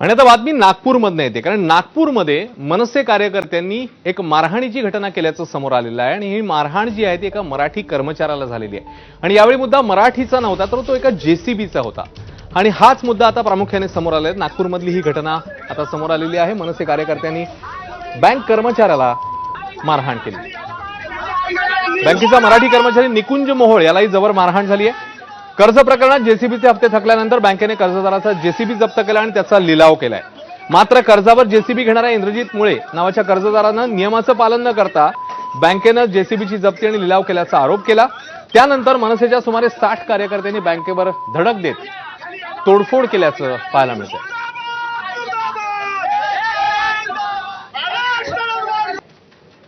आणि आता बातमी नागपूरमधनं येते. कारण नागपूरमध्ये मनसे कार्यकर्त्यांनी एक मारहाणीची घटना केल्याचं समोर आलेलं आहे आणि ही मारहाण जी आहे ती एका मराठी कर्मचाऱ्याला झालेली आहे. आणि यावेळी मुद्दा मराठीचा नव्हता तर तो एका जेसीबीचा होता. आणि हाच मुद्दा आता प्रामुख्याने समोर आला आहे. नागपूरमधली ही घटना आता समोर आलेली आहे. मनसे कार्यकर्त्यांनी बँक कर्मचाऱ्याला मारहाण केली. बँकेचा मराठी कर्मचारी निकुंज मोहोळ यालाही जबर मारहाण झाली आहे. कर्ज प्रकरणात जेसीबीचे हप्ते थकल्यानंतर बँकेने कर्जदाराचा जेसीबी जप्त केला आणि त्याचा लिलाव केलाय. मात्र कर्जावर जेसीबी घेणाऱ्या इंद्रजित मुळे नावाच्या कर्जदारानं नियमाचं पालन न करता बँकेनं जेसीबीची जप्ती आणि लिलाव केल्याचा आरोप केला. त्यानंतर मनसेच्या सुमारे साठ कार्यकर्त्यांनी बँकेवर धडक देत तोडफोड केल्याचं पाहायला मिळतं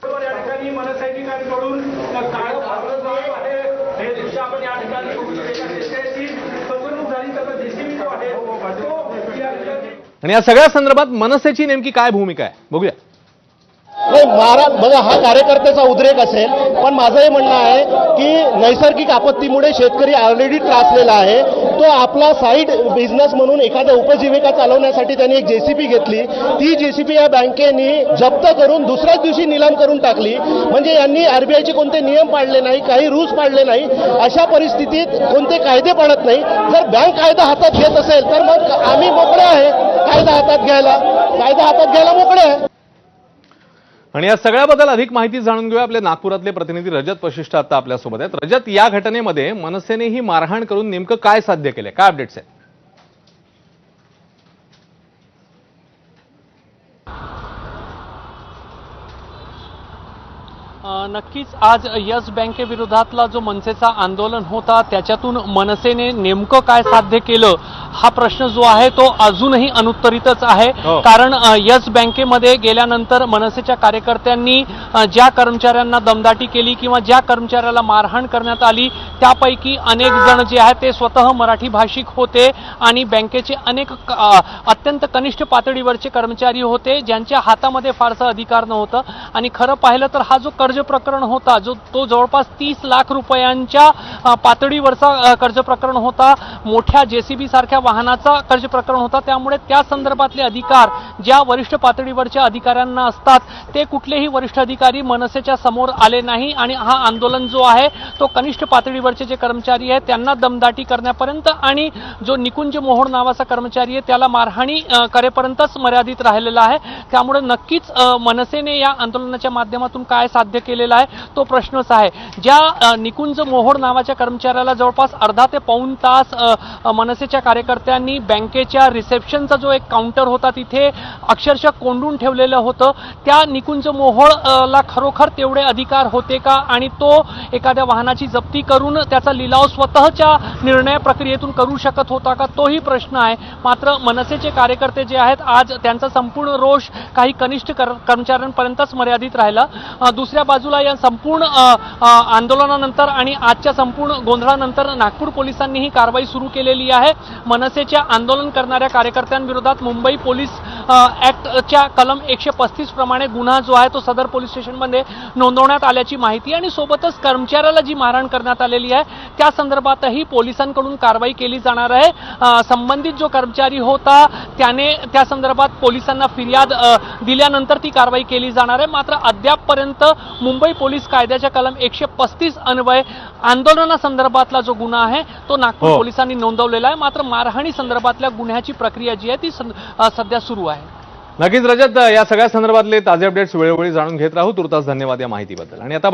बरोबर या ठिकाणी मनसैनिकांकडून काळं फासलं जो आहे हे दृश्य आपण या ठिकाणी बघू शकतो. आणि या सगळ्या संदर्भात मनसेची नेमकी काय भूमिका आहे बघूया नाही महाराज बघा हा कार्यकर्त्याचा उद्रेक असेल पण माझं हे म्हणणं आहे की नैसर्गिक आपत्तीमुळे शेतकरी ऑलरेडी त्रासलेला आहे. तो आपला साईड बिझनेस म्हणून एखाद्या उपजीविका चालवण्यासाठी त्यांनी एक जेसीबी घेतली. ती जेसीबी या बँकेने जप्त करून दुसऱ्याच दिवशी निलाम करून टाकली. म्हणजे यांनी आरबीआयचे कोणते नियम पाळले नाही काही रूल्स पाळले नाही. अशा परिस्थितीत कोणते कायदे पाळत नाही. जर बँक कायदा हातात घेत असेल तर मग आम्ही मोकळे आहे. कायदा हातात घ्यायला. कायदा हातात घ्यायला मोकळे आहे. आणि या सगळ्याबद्दल अधिक माहिती जाणून घेऊया. आपले नागपुरातले प्रतिनिधी रजत वशिष्ठ आता आपल्यासोबत आहेत. रजत या घटनेमध्ये मनसेने ही मारहाण करून नेमकं काय साध्य केलंय? काय अपडेट्स आहेत? नक्कीच आज यस बँकेविरोधातला जो मनसेचा आंदोलन होता त्याच्यातून मनसेने नेमकं काय साध्य केलं हा प्रश्न जो आहे तो अजूनही अनुत्तरितच आहे हो. कारण यस बँकेमध्ये गेल्यानंतर मनसेच्या कार्यकर्त्यांनी ज्या कर्मचाऱ्यांना दमदाटी केली किंवा ज्या कर्मचाऱ्याला मारहाण करण्यात आली त्यापैकी अनेक जण जे आहेत ते स्वतः मराठी भाषिक होते आणि बँकेचे अनेक अत्यंत कनिष्ठ पातळीवरचे कर्मचारी होते ज्यांच्या हातामध्ये फारसा अधिकार नव्हतं आणि खरं पाहिलं तर हा जो कर्ज प्रकरण होता जो तो जवळपास तीस लाख रुपयांच्या पातळीवरचा कर्ज प्रकरण होता. मोठ्या जेसीबी सारख्या वाहनाचा कर्ज प्रकरण होता. त्यामुळे त्या संदर्भातले अधिकार ज्या वरिष्ठ पातळीवरच्या अधिकाऱ्यांना असतात ते कुठलेही वरिष्ठ अधिकारी मनसेच्या समोर आले नाही आणि हा आंदोलन जो आहे तो कनिष्ठ पातळीवरचे जे कर्मचारी आहेत त्यांना दमदाटी करण्यापर्यंत आणि जो निकुंज मोहोळ नावाचा कर्मचारी आहे त्याला मारहाणी करेपर्यंतच मर्यादित राहिलेला आहे. त्यामुळे नक्कीच मनसेने या आंदोलनाच्या माध्यमातून काय साध्य केलेला आहे. तो प्रश्नच आहे ज्या निकुंज मोहोड नावाच्या कर्मचाऱ्याला जवळपास अर्धा ते पाऊण तास मनसेच्या कार्यकर्त्यांनी बँकेच्या रिसेप्शनचा जो एक काउंटर होता तिथे अक्षरशः कोंडून ठेवलेलं होतं. त्या निकुंज मोहोळला ला खरोखर तेवढे अधिकार होते का? आणि तो एखाद्या वाहनाची जप्ती करून त्याचा लिलाव स्वतःच्या निर्णय प्रक्रियेतून करू शकत होता का? तोही प्रश्न आहे. मात्र मनसेचे कार्यकर्ते जे आहेत आज त्यांचा संपूर्ण रोष काही कनिष्ठ कर कर्मचाऱ्यांपर्यंतच मर्यादित राहिला. दुसऱ्या बाजूला या संपूर्ण आंदोलनानंतर आणि आजच्या संपूर्ण गोंधळानंतर नागपूर पोलिसांनी ही कारवाई सुरू केलेली आहे. मनसेच्या आंदोलन करणाऱ्या कार्यकर्त्यांविरोधात मुंबई पोलीस अ, ऍक्टच्या कलम एकशे पस्तीस प्रमाणे गुन्हा जो आहे तो सदर पोलीस स्टेशनमध्ये नोंदवण्यात आल्याची माहिती आणि सोबतच कर्मचाऱ्याला जी मारहाण करण्यात आलेली आहे त्या संदर्भातही पोलिसांकडून कारवाई केली जाणार आहे. संबंधित जो कर्मचारी होता त्याने त्या संदर्भात पोलिसांना फिर्याद दिल्यानंतर ती कारवाई केली जाणार आहे. मात्र अद्यापपर्यंत मुंबई पोलीस कायद्याच्या कलम एकशे पस्तीस अन्वय आंदोलनासंदर्भातला जो गुन्हा आहे तो नागपूर हो. पोलिसांनी नोंदवलेला आहे. मात्र मारहाणी संदर्भातल्या गुन्ह्याची प्रक्रिया जी आहे ती सध्या सुरू आहे. नक्कीच रजत या सगळ्या संदर्भातले ताजे अपडेट्स वेळोवेळी जाणून घेत राहू. तुर्तास धन्यवाद या माहितीबद्दल. आणि आता